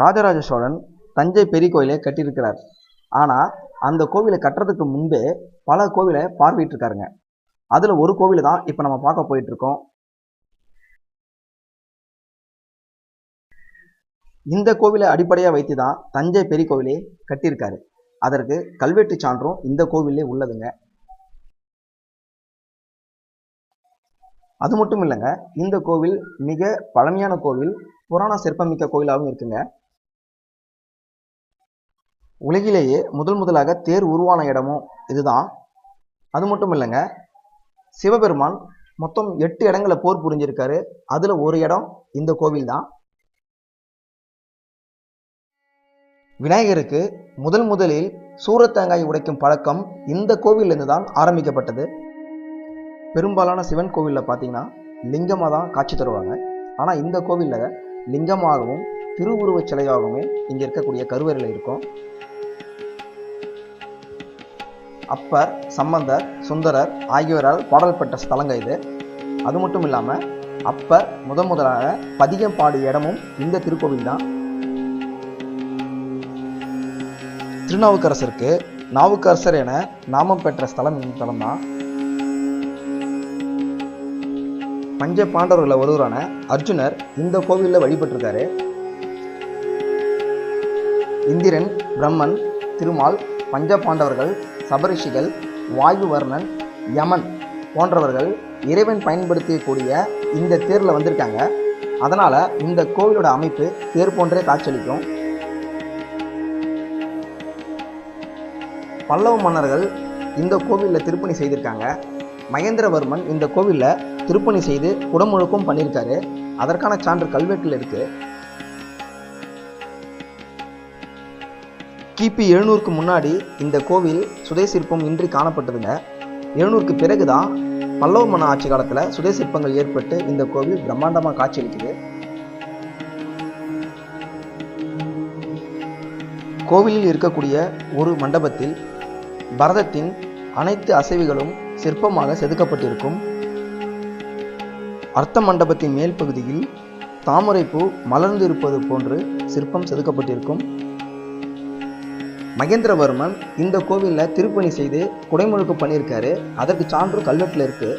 ராஜராஜ சோழன் தஞ்சை பெரிய கோயிலை கட்டியிருக்கிறார். ஆனால் அந்த கோவிலை கட்டுறதுக்கு முன்பே பல கோவிலை பார்வையிட்டிருக்காருங்க. அதில் ஒரு கோவிலை தான் இப்போ நம்ம பார்க்க போயிட்டுருக்கோம். இந்த கோவிலை அடிப்படையாக வைத்து தான் தஞ்சை பெரிய கோவிலே கட்டியிருக்காரு. அதற்கு கல்வெட்டு சான்றும் இந்த கோவிலே உள்ளதுங்க. அது மட்டும் இல்லைங்க இந்த கோவில் மிக பழமையான கோவில் புராண சிற்பமிக்க கோவிலாகவும் இருக்குங்க. உலகிலேயே முதல் முதலாக தேர் உருவான இடமும் இதுதான். அது மட்டும் இல்லைங்க. சிவபெருமான் மொத்தம் எட்டு இடங்களை போர் புரிஞ்சிருக்காரு. அதில் ஒரு இடம் இந்த கோவில் தான் விநாயகருக்கு முதல் முதலில் சூரத்தேங்காய் உடைக்கும் பழக்கம் இந்த கோவிலிருந்து தான் ஆரம்பிக்கப்பட்டது. பெரும்பாலான சிவன் கோவிலில் பார்த்தீங்கன்னா லிங்கமாக தான் காட்சி தருவாங்க. ஆனால் இந்த கோவிலில் லிங்கமாகவும் திருவுருவச் சிலையாகவுமே இங்கே இருக்கக்கூடிய கருவறையில் இருக்கும். அப்பர் சம்பந்தர் சுந்தரர் ஆகியோரால் பாடல் பெற்ற ஸ்தலங்கள் இது. அது மட்டும் இல்லாமல் அப்பர் முதன் முதலாக பதிகம் பாடிய இடமும் இந்த திருக்கோவில் தான். திருநாவுக்கரசருக்கு நாவுக்கரசர் என நாமம் பெற்ற ஸ்தலம் இந்த ஸ்தலம் தான். பஞ்ச பாண்டவர்களில் ஒருவரான அர்ஜுனர் இந்த கோவிலில் வழிபட்டிருக்காரு. இந்திரன் பிரம்மன் திருமால் பஞ்ச பாண்டவர்கள் சபரிஷிகள் வாயுவர்ணன் யமன் போன்றவர்கள் இறைவன் பயன்படுத்தக்கூடிய இந்த தேரில் வந்திருக்காங்க. அதனால் இந்த கோவிலோட அமைப்பு தேர் போன்றே காட்சியளிக்கும். பல்லவ மன்னர்கள் இந்த கோவிலில் திருப்பணி செய்திருக்காங்க. மகேந்திரவர்மன் இந்த கோவிலில் திருப்பணி செய்து குடமுழுக்கும் பண்ணியிருக்காரு. அதற்கான சான்று கல்வெட்டில் இருக்குது கிபி எழுநூறுக்கு முன்னாடி இந்த கோவில் சுதை சிற்பம் இன்றி காணப்பட்டதுங்க. எழுநூறுக்கு பிறகுதான் பல்லவ மன்ன ஆட்சி காலத்தில் சுதை சிற்பங்கள் ஏற்பட்டு இந்த கோவில் பிரம்மாண்டமாக காட்சியளிக்குது. கோவிலில் இருக்கக்கூடிய ஒரு மண்டபத்தில் பரதத்தின் அனைத்து அசைவுகளும் சிற்பமாக செதுக்கப்பட்டிருக்கும். அர்த்த மண்டபத்தின் மேல் பகுதியில் தாமரைப்பூ மலர்ந்து இருப்பது போன்று சிற்பம் செதுக்கப்பட்டிருக்கும். மகேந்திரவர்மன் இந்த கோவிலில் திருப்பணி செய்து குடைமுழுக்கு பண்ணியிருக்காரு. அதற்கு சான்று கல்வெட்டில் இருக்கு.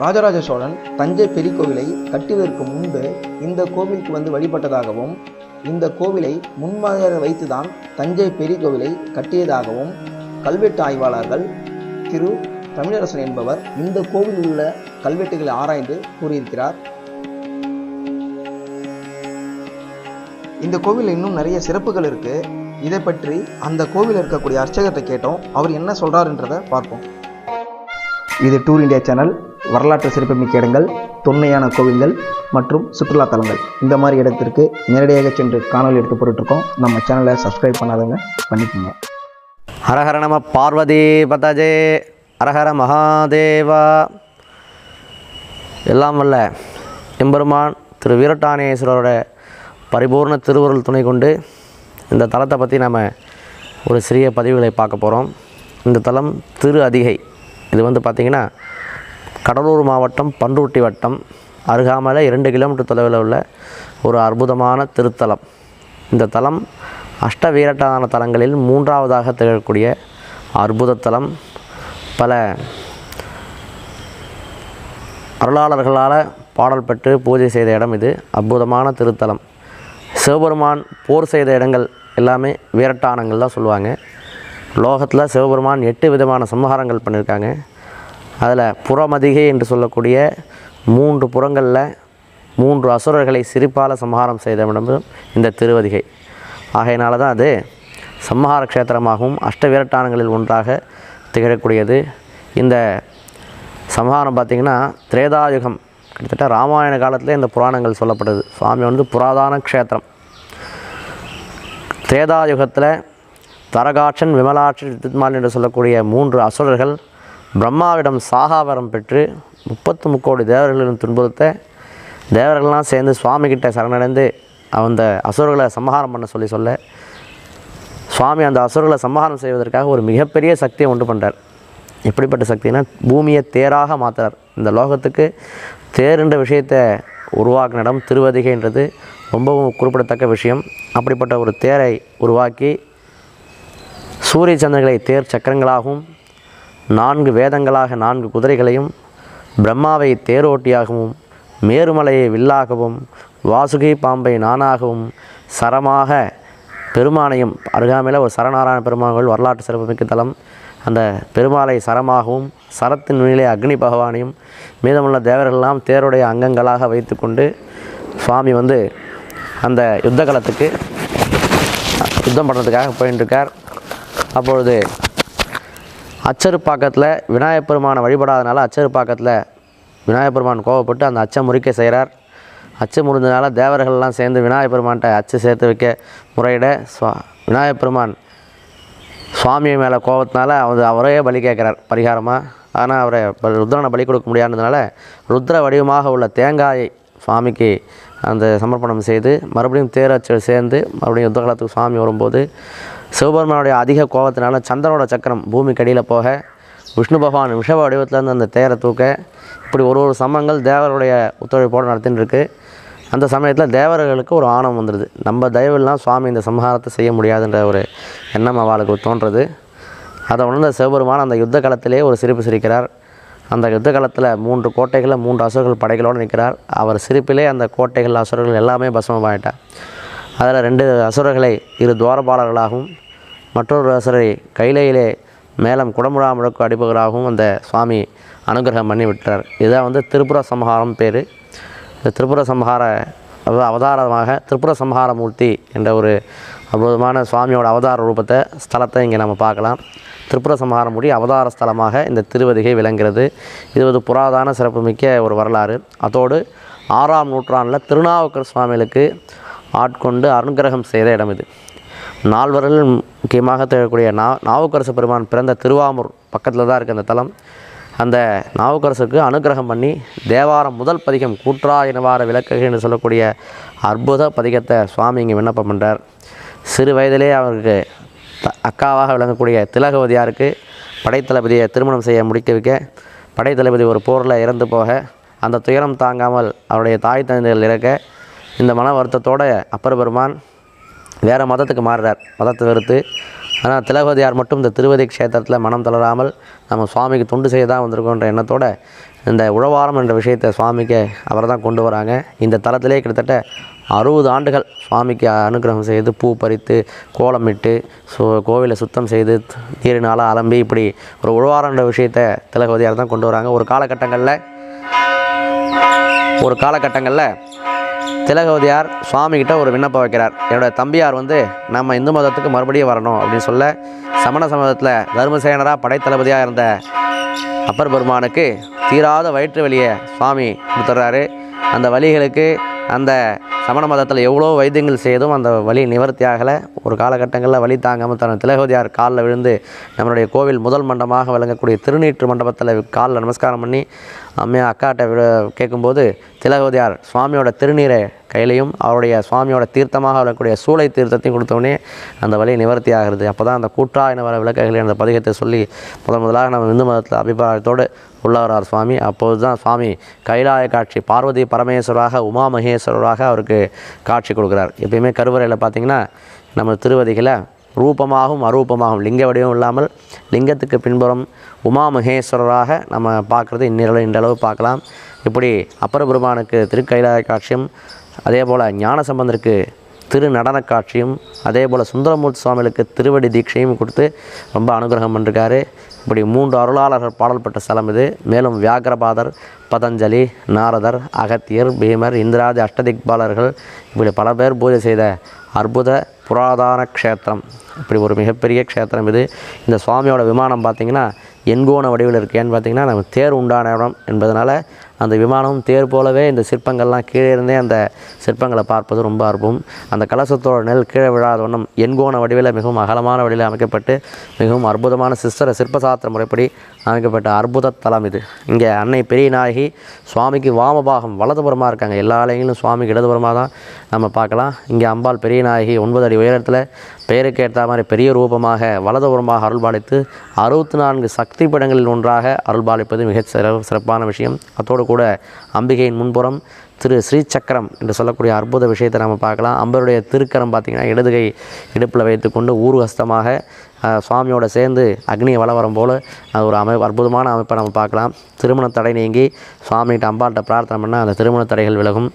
ராஜராஜ சோழன் தஞ்சை பெரிய கோவிலை கட்டுவதற்கு முன்பு இந்த கோவிலுக்கு வந்து வழிபட்டதாகவும் இந்த கோவிலை முன்மாதிரியாக வைத்துதான் தஞ்சை பெரிய கோவிலை கட்டியதாகவும் கல்வெட்டு ஆய்வாளர்கள் திரு தமிழரசன் என்பவர் இந்த கோவிலில் உள்ள கல்வெட்டுகளை ஆராய்ந்து கூறியிருக்கிறார். இந்த கோவிலில் இன்னும் நிறைய சிறப்புகள் இருக்குது இதை பற்றி அந்த கோவிலில் இருக்கக்கூடிய அர்ச்சகத்தை கேட்டோம். அவர் என்ன சொல்கிறாருன்றதை பார்ப்போம். இது டூர் இந்தியா சேனல் வரலாற்று சிறப்புமிக்க இடங்கள் தொன்மையான கோவில்கள் மற்றும் சுற்றுலா தலங்கள். இந்த மாதிரி இடத்திற்கு நேரடியாக சென்று காணொலி எடுத்து போட்டுருக்கோம் நம்ம சேனலை சப்ஸ்கிரைப் பண்ணாதவங்க பண்ணிக்கோங்க. ஹரஹர நம பார்வதி பதஜே. ஹரஹர மகாதேவா. எல்லாம் வல்ல எம்பெருமான் திரு வீரட்டானேஸ்வரரோட பரிபூர்ண திருவருள் துணை கொண்டு இந்த தலத்தை பற்றி நம்ம ஒரு சிறிய பதிவுகளை பார்க்க போகிறோம் இந்த தலம் திரு அதிகை. இது வந்து பார்த்திங்கன்னா கடலூர் மாவட்டம் பண்ருட்டி வட்டம். அருகாமையில் இரண்டு கிலோமீட்டர் தொலைவில் உள்ள ஒரு அற்புதமான திருத்தலம். இந்த தலம் அஷ்ட வீரட்டான தலங்களில் மூன்றாவதாக திகழக்கூடிய அற்புத தலம். பல அருளாளர்களால் பாடல் பெற்று பூஜை செய்த இடம் இது. அற்புதமான திருத்தலம். சிவபெருமான் போர் செய்த இடங்கள் எல்லாமே வீரட்டானங்கள் தான் சொல்லுவாங்க. லோகத்தில் சிவபெருமான் எட்டு விதமான சம்ஹாரங்கள் பண்ணியிருக்காங்க அதில் புறமதிகை என்று சொல்லக்கூடிய மூன்று புறங்களில் மூன்று அசுரர்களை சிரிப்பால் சம்ஹாரம் செய்த இடமும் இந்த திருவதிகை. ஆகையினால தான் அது சம்ஹார க்ஷேத்திரமாகவும் அஷ்ட வீரட்டானங்களில் ஒன்றாக திகழக்கூடியது. இந்த சம்ஹாரம் பார்த்திங்கன்னா திரேதாயுகம். கிட்டத்தட்ட ராமாயண காலத்தில் இந்த புராணங்கள் சொல்லப்படுது. சுவாமி வந்து புராதான க்ஷேத்திரம். திரேதாயுகத்தில் தரகாட்சன் விமலாட்சன் தித்மால் என்று சொல்லக்கூடிய மூன்று அசுரர்கள் பிரம்மாவிடம் சாகாவரம் பெற்று முப்பத்து முக்கோடி தேவர்களின் துன்புறுத்த தேவர்கள்லாம் சேர்ந்து சுவாமிகிட்ட சரணடைந்து அந்த அசுரர்களை சம்ஹாரம் பண்ண சொல்லி சொல்ல சுவாமி அந்த அசுரர்களை சம்ஹாரம் செய்வதற்காக ஒரு மிகப்பெரிய சக்தியை உண்டு பண்ணுறார் எப்படிப்பட்ட சக்தினா பூமியை தேராக மாற்றுறார் இந்த லோகத்துக்கு தேர் என்ற விஷயத்தை உருவாக்கின இடம் திருவதிகைன்றது. ரொம்பவும் குறிப்பிடத்தக்க விஷயம். அப்படிப்பட்ட ஒரு தேரை உருவாக்கி சூரிய சந்திரங்களை தேர் சக்கரங்களாகவும் நான்கு வேதங்களாக நான்கு குதிரைகளையும் பிரம்மாவை தேரோட்டியாகவும் மேருமலையை வில்லாகவும் வாசுகி பாம்பை நானாகவும் சரமாக பெருமானையும் அருகாமையில் ஒரு சரநாராயண பெருமான்கள் வரலாற்று சிறப்புமிக்க தலம். அந்த பெருமாளை சரமாகவும் சரத்தின் நுனிலே அக்னி பகவானையும் மீதமுள்ள தேவர்களெல்லாம் தேருடைய அங்கங்களாக வைத்துக்கொண்டு சுவாமி வந்து அந்த யுத்த காலத்துக்கு யுத்தம் பண்ணுறதுக்காக போயின்ட்டுருக்கார் அப்பொழுது அச்சருப்பாக்கத்தில் விநாயகப் பெருமானை வழிபடாதனால அச்சருப்பாக்கத்தில் விநாயகப் பெருமான் கோவப்பட்டு அந்த அச்சை முறிக்க செய்கிறார். அச்சு முறிஞ்சனால தேவர்கள்லாம் சேர்ந்து விநாயகப் பெருமான்கிட்ட அச்சு சேர்த்து வைக்க முறையிட சுவா விநாயகப் பெருமான் சுவாமி மேலே கோபத்தினால அவர் அவரே பலி கேட்குறார் பரிகாரமாக ஆனால் அவரை ருத்ரனை பலி கொடுக்க முடியாததுனால ருத்ர வடிவமாக உள்ள தேங்காயை சுவாமிக்கு அந்த சமர்ப்பணம் செய்து மறுபடியும் தேராச்சல் சேர்ந்து மறுபடியும் யுத்த காலத்துக்கு சுவாமி வரும்போது சிவபெருமானுடைய அதிக கோபத்தினால சந்திரனோட சக்கரம் பூமிக்கு அடியில் போக விஷ்ணு பகவான் விஷவ வடிவத்தில் இருந்து அந்த தேரை தூக்க இப்படி ஒரு ஒரு சமங்கள் தேவருடைய ஒத்துழைப்போடு நடத்தின்னு அந்த சமயத்தில் தேவர்களுக்கு ஒரு ஆணவம் வந்துடுது நம்ம தயவுலாம் சுவாமி இந்த சம்ஹாரத்தை செய்ய முடியாதுன்ற ஒரு எண்ணம் அவளுக்கு தோன்றுறது. அதை உணர்ந்த சிவபெருமான் அந்த யுத்த காலத்திலே ஒரு சிரிப்பு சிரிக்கிறார். அந்த யுத்த காலத்தில் மூன்று கோட்டைகளில் மூன்று அசுரர்கள் படைகளோடு நிற்கிறார் அவர் சிரிப்பிலே அந்த கோட்டைகள் அசுரர்கள் எல்லாமே பசமமாயிட்டார். அதில் ரெண்டு அசுரர்களை இரு துவாரபாலர்களாகவும் மற்றொரு அசுரை கைலையிலே மேலம் குடமுழா முழக்கு அடிப்பவராகவும் அந்த சுவாமி அனுகிரகம் பண்ணி விட்டார். இதுதான் வந்து திரிபுர சம்ஹாரம் பேர். இந்த திரிபுர சம்ஹார அவதாரமாக திரிபுர சம்ஹார மூர்த்தி என்ற ஒரு அற்புதமான சுவாமியோட அவதார ரூபத்தை ஸ்தலத்தை இங்கே நம்ம பார்க்கலாம். திரிபுர சம்ஹாரமுடி அவதார ஸ்தலமாக இந்த திருவதிகை விளங்குகிறது. இது ஒரு புராதான சிறப்புமிக்க ஒரு வரலாறு. அதோடு ஆறாம் நூற்றாண்டில் திருநாவுக்கர் சுவாமிகளுக்கு ஆட்கொண்டு அனுகிரகம் செய்த இடம் இது. நால்வர்கள் முக்கியமாக திகழக்கூடிய நா நாவுக்கரசு பெருமான் பிறந்த திருவாமூர் பக்கத்தில் தான் இருக்குது அந்த தலம். அந்த நாவுக்கரசுக்கு அனுகிரகம் பண்ணி தேவாரம் முதல் பதிகம் கூற்றாயினவார விளக்குகள் என்று சொல்லக்கூடிய அற்புத பதிகத்தை சுவாமி இங்கே விண்ணப்பம் பண்ணுறார் சிறு வயதிலே அவருக்கு அக்காவாக விளங்கக்கூடிய திலகவதியாருக்கு படைத்தளபதியை திருமணம் செய்ய முடிக்க வைக்க படைத்தளபதி ஒரு போரில் இறந்து போக அந்த துயரம் தாங்காமல் அவருடைய தாய் தந்தைகள் இறக்க இந்த மன வருத்தத்தோட அப்பர் பெருமான் வேறு மதத்துக்கு மாறுறார். மதத்தை வெறுத்து ஆனால் திலகவதியார் மட்டும் இந்த திருவதி க்ஷேத்திரத்தில் மனம் தளராமல் நம்ம சுவாமிக்கு தொண்டு செய்ய தான் வந்திருக்கோன்ற எண்ணத்தோடு இந்த உழவாரம் என்ற விஷயத்தை சுவாமிக்கு அவரை தான் கொண்டு வராங்க. இந்த தலத்திலே கிட்டத்தட்ட அறுபது ஆண்டுகள் சுவாமிக்கு அனுகிரகம் செய்து பூ பறித்து கோலமிட்டு சு கோவிலை சுத்தம் செய்து நீரினால் அலம்பி இப்படி ஒரு உழவாரன்ற விஷயத்தை திலகவதியார் தான் கொண்டு வராங்க. ஒரு காலகட்டங்களில் ஒரு காலகட்டங்களில் திலகவதியார் சுவாமிகிட்ட ஒரு விண்ணப்பம் வைக்கிறார். என்னோட தம்பியார் வந்து நம்ம இந்து மதத்துக்கு மறுபடியும் வரணும் அப்படின்னு சொல்ல சமண சமதத்தில் தர்மசேனராக படைத்தளபதியாக இருந்த அப்பர் பெருமானுக்கு தீராத வயிற்று வலியை சுவாமி கொடுத்துட்றாரு. அந்த வலிகளுக்கு அந்த சமண மதத்தில் எவ்வளோ வைத்தியங்கள் செய்தும் அந்த வலி நிவர்த்தி ஆகலை ஒரு காலகட்டங்களில் வலி தாங்காமல் தன் திலகோதியார் காலில் விழுந்து நம்மளுடைய கோவில் முதல் மண்டபமாக விளங்கக்கூடிய திருநீற்று மண்டபத்தில் காலில் நமஸ்காரம் பண்ணி அம்மையா அக்காட்ட விட கேட்கும்போது திலகோதியார் சுவாமியோட திருநீரை கையிலையும் அவருடைய சுவாமியோட தீர்த்தமாக விளக்கக்கூடிய சூளை தீர்த்தத்தையும் கொடுத்தோடனே அந்த வழி நிவர்த்தி ஆகிறது அப்போ தான் அந்த கூட்டாயின வர விளக்குகள் அந்த பதிகத்தை சொல்லி முதன் முதலாக நம்ம இந்து மதத்தில் அபிப்பிராயத்தோடு உள்ளவரார் சுவாமி. அப்போது தான் சுவாமி கைலாய காட்சி பார்வதி பரமேஸ்வராக உமா மகேஸ்வரராக அவருக்கு காட்சி கொடுக்குறார். எப்பயுமே கருவறையில் பார்த்தீங்கன்னா நம்ம திருவதிகளை ரூபமாகவும் அரூபமாகவும் லிங்க வடிவம் இல்லாமல் லிங்கத்துக்கு பின்புறம் உமா மகேஸ்வரராக நம்ம பார்க்குறது இந்நிரளவு இன்றளவு பார்க்கலாம் இப்படி அப்பர பெருமானுக்கு திருக்கைலாய காட்சியும் அதே போல் ஞானசம்பந்தருக்கு திரு நடனக் காட்சியும் அதே போல் சுந்தரமூர்த்தி சுவாமிகளுக்கு திருவடி தீட்சையும் கொடுத்து ரொம்ப அனுகிரகம் பண்ணிருக்காரு இப்படி மூன்று அருளாளர்கள் பாடல்பட்ட ஸ்தலம் இது. மேலும் வியாகரபாதர் பதஞ்சலி நாரதர் அகத்தியர் பீமர் இந்திராதி அஷ்டதிக்பாலர்கள் இப்படி பல பேர் பூஜை செய்த அற்புத புராதான க்ஷேத்திரம். இப்படி ஒரு மிகப்பெரிய க்ஷேத்திரம் இது. இந்த சுவாமியோட விமானம் பார்த்திங்கன்னா எண்கோண வடிவில் இருக்குது ஏன்னு நம்ம தேர் உண்டான இடம் என்பதனால் அந்த விமானம் தேர் போலவே இந்த சிற்பங்கள்லாம் கீழே இருந்தே அந்த சிற்பங்களை பார்ப்பது ரொம்ப அற்புதம். அந்த கலசத்தோட நெல் கீழே விழாத வண்ணம் எண்கோண வடிவில் மிகவும் அகலமான வடிவில் அமைக்கப்பட்டு மிகவும் அற்புதமான சிஸ்டர சிற்பசாஸ்திர முறைப்படி அமைக்கப்பட்ட அற்புத தலம் இது. இங்கே அன்னை பெரிய நாயகி சுவாமிக்கு வாமபாகம் வலதுபுறமாக இருக்காங்க. எல்லா ஆலயங்களும் சுவாமிக்கு இடதுபுறமாக தான் நம்ம பார்க்கலாம். இங்கே அம்பாள் பெரிய நாயகி ஒன்பது அடி உயரத்தில் பெயருக்கு ஏற்ற மாதிரி பெரிய ரூபமாக வலதுபுறமாக அருள்பாலித்து அறுபத்தி நான்கு சக்தி படங்களில் ஒன்றாக அருள்பாலிப்பது மிகச் சிற சிறப்பான விஷயம். அத்தோடு அதோடு கூட அம்பிகையின் முன்புறம் திரு ஸ்ரீசக்கரம் என்று சொல்லக்கூடிய அற்புத விஷயத்தை நம்ம பார்க்கலாம். அம்பருடைய திருக்கரம் பார்த்திங்கன்னா இடதுகை இடுப்பில் வைத்துக்கொண்டு ஊர்வஸ்தமாக சுவாமியோட சேர்ந்து அக்னியை வளவரம் போல் அது ஒரு அமை அற்புதமான அமைப்பை நம்ம பார்க்கலாம். திருமண தடை நீங்கி சுவாமிகிட்ட அம்பாள்கிட்ட பிரார்த்தனை பண்ணால் அந்த திருமண தடைகள் விலகும்.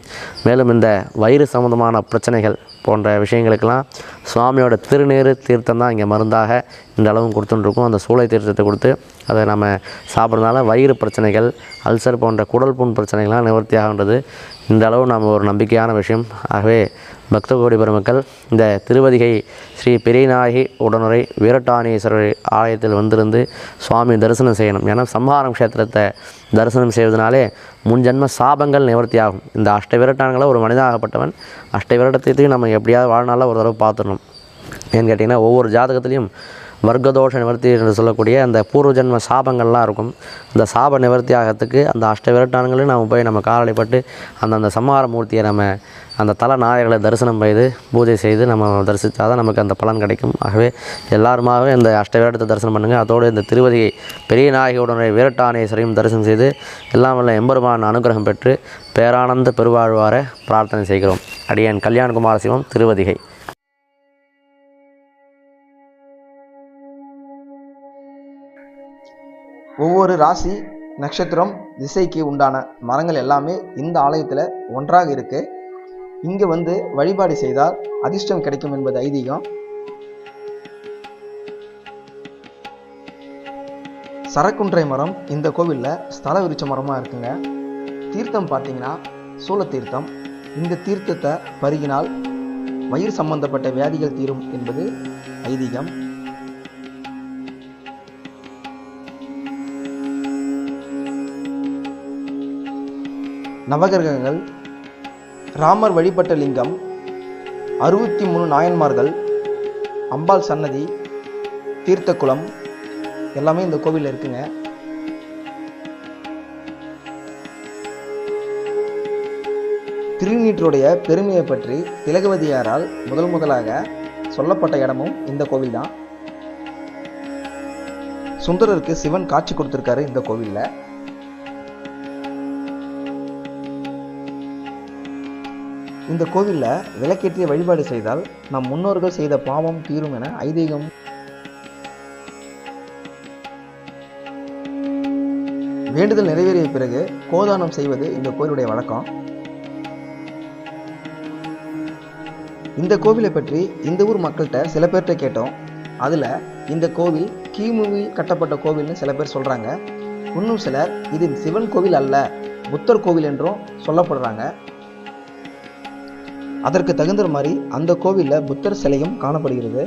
மேலும் இந்த வயிறு சம்பந்தமான பிரச்சனைகள் போன்ற விஷயங்களுக்கெல்லாம் சுவாமியோட திருநீறு தீர்த்தம் தான் இங்கே மருந்தாக இந்த அளவும் கொடுத்துட்டுருக்கோம். அந்த சூளை தீர்த்தத்தை கொடுத்து அதை நம்ம சாப்பிட்றதுனால வயிறு பிரச்சனைகள் அல்சர் போன்ற குடல் புண் பிரச்சனைகள்லாம் நிவர்த்தி ஆகின்றது. இந்த அளவு நம்ம ஒரு நம்பிக்கையான விஷயம். ஆகவே பக்த கோடி பெருமக்கள் இந்த திருவதிகை ஸ்ரீ பெரியநாயகி உடனுரை வீரட்டானீஸ்வரர் ஆலயத்தில் வந்திருந்து சுவாமி தரிசனம் செய்யணும். ஏன்னா சம்ஹாரம் க்ஷேத்திரத்தை தரிசனம் செய்வதனாலே முன்ஜென்ம சாபங்கள் நிவர்த்தி ஆகும் இந்த அஷ்ட விரட்டான்களை ஒரு மனிதனாகப்பட்டவன் அஷ்ட விரட்டத்தையும் நம்ம எப்படியாவது வாழ்நாளில் ஒரு தடவை பார்த்துடணும். ஏன்னு கேட்டிங்கன்னா ஒவ்வொரு ஜாதகத்துலேயும் வர்க்கதோஷ நிவர்த்தி என்று சொல்லக்கூடிய அந்த பூர்வ ஜென்ம சாபங்கள்லாம் இருக்கும். அந்த சாப நிவர்த்தி ஆகிறதுக்கு அந்த அஷ்டவிரட்டான்களையும் நம்ம போய் நம்ம காலடிப்பட்டு அந்த அந்த சம்ஹார மூர்த்தியை நம்ம அந்த தல நாயகளை தரிசனம் செய்து பூஜை செய்து நம்ம தரிசித்தால் தான் நமக்கு அந்த பலன் கிடைக்கும். ஆகவே எல்லாருமாகவே இந்த அஷ்டவிரட்டத்தை தரிசனம் பண்ணுங்கள் அதோடு இந்த திருவதியை பெரிய நாயகியுடனே வீரட்டானேஸ்வரையும் தரிசனம் செய்து எல்லாம் வல்ல எம்பெருமான் அனுகிரகம் பெற்று பேரானந்த பெருவாழ்வார பிரார்த்தனை செய்கிறோம். அடியன் கல்யாண்குமார சிவம் திருவதிகை. ஒவ்வொரு ராசி நட்சத்திரம் திசைக்கு உண்டான மரங்கள் எல்லாமே இந்த ஆலயத்தில் ஒன்றாக இருக்கு. இங்கே வந்து வழிபாடு செய்தால் அதிர்ஷ்டம் கிடைக்கும் என்பது ஐதீகம். சரக்குன்றை மரம் இந்த கோவிலில் ஸ்தல விருச்ச மரமாக இருக்குங்க. தீர்த்தம் பார்த்தீங்கன்னா சூழ தீர்த்தம். இந்த தீர்த்தத்தை பருகினால் வயிறு சம்பந்தப்பட்ட வியாதிகள் தீரும் என்பது ஐதீகம். நவகிரகங்கள் ராமர் வழிபட்ட லிங்கம் அறுபத்தி மூணு நாயன்மார்கள் அம்பாள் சன்னதி தீர்த்தக்குளம் எல்லாமே இந்த கோவிலில் இருக்குங்க. திருநீற்றுடைய பெருமையை பற்றி திலகவதியாரால் முதல் முதலாக சொல்லப்பட்ட இடமும் இந்த கோவில் தான். சுந்தரருக்கு சிவன் காட்சி கொடுத்துருக்காரு இந்த கோவிலில். இந்த கோவிலில் விளக்கேற்றிய வழிபாடு செய்தால் நம் முன்னோர்கள் செய்த பாவம் தீரும் என ஐதீகம். வேண்டுதல் நிறைவேறிய பிறகு கோதானம் செய்வது இந்த கோயிலுடைய வழக்கம். இந்த கோவிலை பற்றி இந்த ஊர் மக்கள்கிட்ட சில பேர்கிட்ட கேட்டோம். அதில் இந்த கோவில் கிமுவில் கட்டப்பட்ட கோவில்னு சில பேர் சொல்கிறாங்க இன்னும் சிலர் இது சிவன் கோவில் அல்ல புத்தர் கோவில் என்றும் சொல்லப்படுறாங்க. அதற்கு தகுந்த மாதிரி அந்த கோவிலில் புத்தர் சிலையும் காணப்படுகிறது.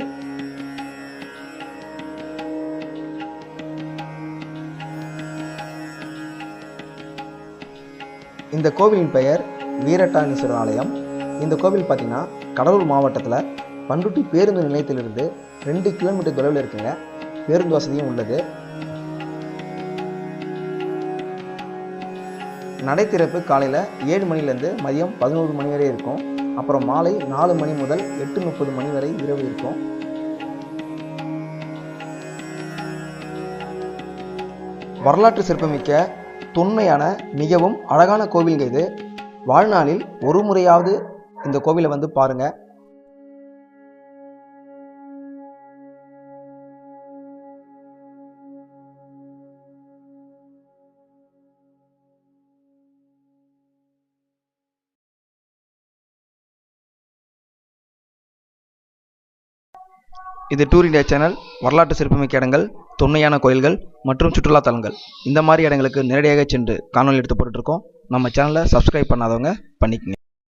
இந்த கோவிலின் பெயர் வீரட்டானீஸ்வரர் ஆலயம். இந்த கோவில் பார்த்தீங்கன்னா கடலூர் மாவட்டத்தில் பண்ருட்டி பேருந்து நிலையத்திலிருந்து ரெண்டு கிலோமீட்டர் தொலைவில் இருக்குங்க. பேருந்து வசதியும் உள்ளது. நடை திறப்பு காலையில் ஏழு மணிலேருந்து மதியம் பதினோரு மணி வரை இருக்கும். அப்புறம் மாலை நாலு மணி முதல் எட்டு முப்பது மணி வரை இரவு இருக்கும். வரலாற்று சிறப்புமிக்க தொன்மையான மிகவும் அழகான கோவில்ங்க இது. வாழ்நாளில் ஒரு முறையாவது இந்த கோவிலை வந்து பாருங்கள் இது டூர் இந்தியா சேனல் வரலாற்று சிறப்புமிக்க இடங்கள் தொன்மையான கோயில்கள் மற்றும் சுற்றுலா தலங்கள். இந்த மாதிரி இடங்களுக்கு நேரடியாக சென்று காணொலி எடுத்து போட்டுட்ருக்கோம் நம்ம சேனலை சப்ஸ்கிரைப் பண்ணாதவங்க பண்ணிக்கங்க.